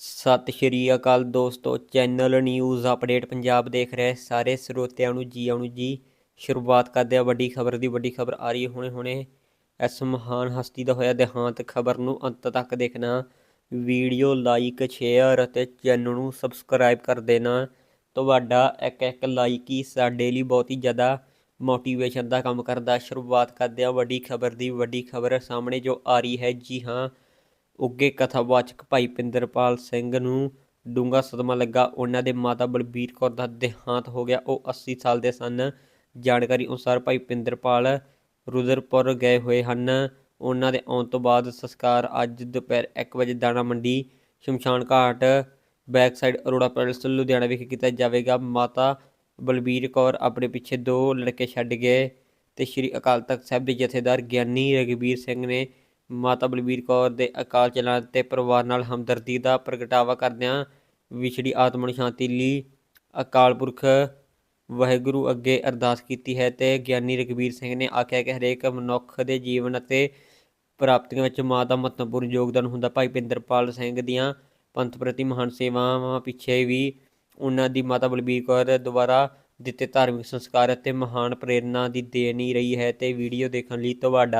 ਸਤਿ ਸ਼੍ਰੀ ਅਕਾਲ ਦੋਸਤੋ, channel news update Punjab ਦੇਖ ਰਹੇ ਸਾਰੇ ਸਰੋਤਿਆਂ ਨੂੰ ਜੀ, ਆਉਣ ਜੀ। ਸ਼ੁਰੂਆਤ ਕਰਦੇ ਆ ਵੱਡੀ ਖਬਰ ਦੀ, ਵੱਡੀ ਖਬਰ ਆ ਰਹੀ ਹੁਣੇ ਹੁਣੇ। ਇਸ ਮਹਾਨ ਹਸਤੀ ਦਾ ਹੋਇਆ ਦੇਹਾਂਤ ਖਬਰ ਨੂੰ ਅੰਤ ਤੱਕ ਦੇਖਣਾ। ਵੀਡੀਓ ਲਾਈਕ, ਸ਼ੇਅਰ ਅਤੇ ਚੈਨਲ ਨੂੰ ਸਬਸਕ੍ਰਾਈਬ ਕਰ ਦੇਣਾ। ਤੁਹਾਡਾ ਇੱਕ ਇੱਕ ਲਾਈਕ ਹੀ ਸਾਡੇ ਲਈ ਬਹੁਤ ਹੀ ਜ਼ਿਆਦਾ ਮੋਟੀਵੇਸ਼ਨ ਦਾ ਕੰਮ ਕਰਦਾ। ਸ਼ੁਰੂਆਤ ਕਰਦੇ ਆ ਵੱਡੀ ਖਬਰ ਦੀ, ਵੱਡੀ ਖਬਰ ਸਾਹਮਣੇ ਜੋ ਆ ਰਹੀ ਹੈ। ਜੀ ਹਾਂ ਉੱਘੇ ਕਥਾਵਾਚਕ ਭਾਈ ਪਿੰਦਰਪਾਲ ਸਿੰਘ ਨੂੰ ਡੂੰਘਾ ਸਦਮਾ ਲੱਗਾ। ਉਹਨਾਂ ਦੇ ਮਾਤਾ ਬਲਬੀਰ ਕੌਰ ਦਾ ਦੇਹਾਂਤ ਹੋ ਗਿਆ। ਉਹ 80 ਸਾਲ ਦੇ ਸਨ। ਜਾਣਕਾਰੀ ਅਨੁਸਾਰ ਭਾਈ ਪਿੰਦਰਪਾਲ ਰੁਦਰਪੁਰ ਗਏ ਹੋਏ ਹਨ। ਉਹਨਾਂ ਦੇ ਆਉਣ ਤੋਂ ਬਾਅਦ ਸੰਸਕਾਰ ਅੱਜ ਦੁਪਹਿਰ 1 ਵਜੇ ਦਾਣਾ ਮੰਡੀ, ਸ਼ਮਸ਼ਾਨ ਘਾਟ back side Arora palace, Ludhiana ਵਿਖੇ ਕੀਤਾ ਜਾਵੇਗਾ। ਮਾਤਾ ਬਲਬੀਰ ਕੌਰ ਆਪਣੇ ਪਿੱਛੇ ਦੋ ਲੜਕੇ ਛੱਡ ਗਏ ਤੇ ਸ੍ਰੀ ਅਕਾਲ ਤਖਤ ਸਾਹਿਬ ਦੇ ਜਥੇਦਾਰ ਗਿਆਨੀ ਰਗਵੀਰ ਸਿੰਘ ਨੇ ਮਾਤਾ ਬਲਬੀਰ ਕੌਰ ਦੇ ਅਕਾਲ ਚਲਾਣ ਤੇ ਪਰਿਵਾਰ ਨਾਲ ਹਮਦਰਦੀ ਦਾ ਪ੍ਰਗਟਾਵਾ ਕਰਦਿਆਂ ਵਿਛੜੀ ਆਤਮਾ ਨੂੰ ਸ਼ਾਂਤੀ ਲਈ ਅਕਾਲ ਪੁਰਖ ਵਾਹਿਗੁਰੂ ਅੱਗੇ ਅਰਦਾਸ ਕੀਤੀ ਹੈ ਤੇ ਗਿਆਨੀ ਰਗਵੀਰ ਸਿੰਘ ਨੇ ਆਖਿਆ ਕਿ ਹਰੇਕ ਮਨੁੱਖ ਦੇ ਜੀਵਨ ਅਤੇ ਪ੍ਰਾਪਤੀਆਂ ਵਿੱਚ ਮਾਂ ਦਾ ਮਹੱਤਵਪੂਰਨ ਯੋਗਦਾਨ ਹੁੰਦਾ। ਭਾਈ ਪਿੰਦਰਪਾਲ ਸਿੰਘ ਦੀਆਂ ਪੰਥ ਪ੍ਰਤੀ ਮਹਾਨ ਸੇਵਾਵਾਂ ਪਿੱਛੇ ਵੀ ਉਹਨਾਂ ਦੀ ਮਾਤਾ ਬਲਬੀਰ ਕੌਰ ਦੁਆਰਾ ਦਿੱਤੇ ਧਾਰਮਿਕ ਸੰਸਕਾਰ ਅਤੇ ਮਹਾਨ ਪ੍ਰੇਰਨਾ ਦੀ ਦੇਣ ਹੀ ਰਹੀ ਹੈ ਤੇ ਵੀਡੀਓ ਦੇਖਣ ਲਈ ਤੁਹਾਡਾ